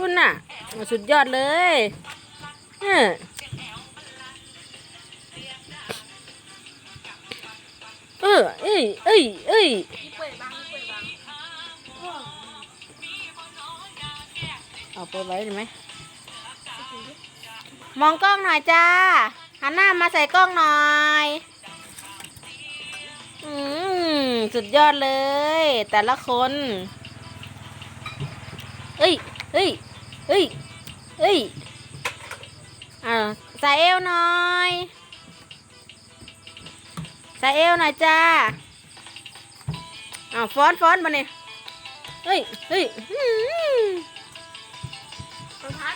คุณน่ะ สุดยอดเลยเออเออเอ้ยเอ้ยเอ้ยเปิดบ้าเปิดบ้างเอาไปไว้ได้ไหม มองกล้องหน่อยจ้า หันหน้ามาใส่กล้องหน่อย อืมสุดยอดเลย แต่ละคน เอ้ยเอ้ย เอ้ยเอ้ยอ่าใส่เอวหน่อยใส่เอวหน่อยจ้าอ้าวฟ้อนฟ้อนมาเนี่ยเฮ้ยเฮ้ยอื้อหือรองเท้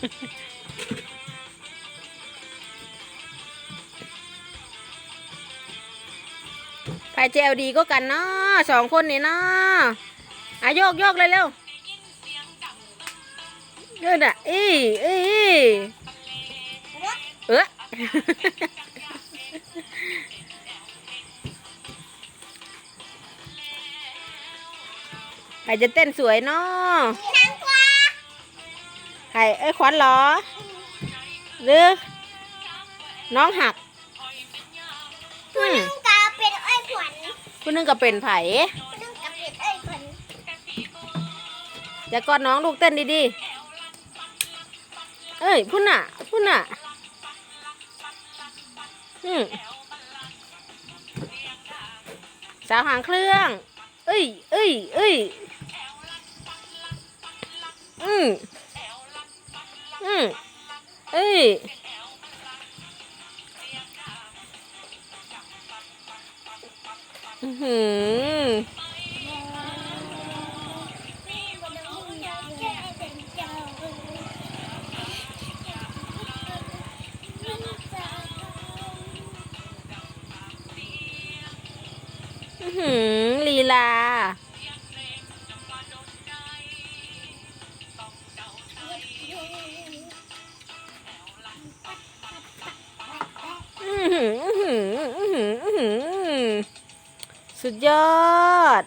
ใครเจลดีก็กันเนาะสองคนนี่เนาะอะโยกโยกเลยเร็วเดินอะอีอีเออใครจะเต้นสวยเนาะ ใครเอ้ยขวัญเหรอ หรือ น้องหักอืมกาเป็นไอ้ขวัญผู้หนึงก็เป็นไผ่นึงกาเป็นไอ้ขวัญอย่ากอดน้องลูกเต้นดีๆ เอ้ยพุ่นน่ะพุ่นน่ะอืมสาวหางเครื่อง เอ้ยเอ้ยเอ้ยอืมอืมเอ้ยอือ หืออื้อหือลีลา สุดยอด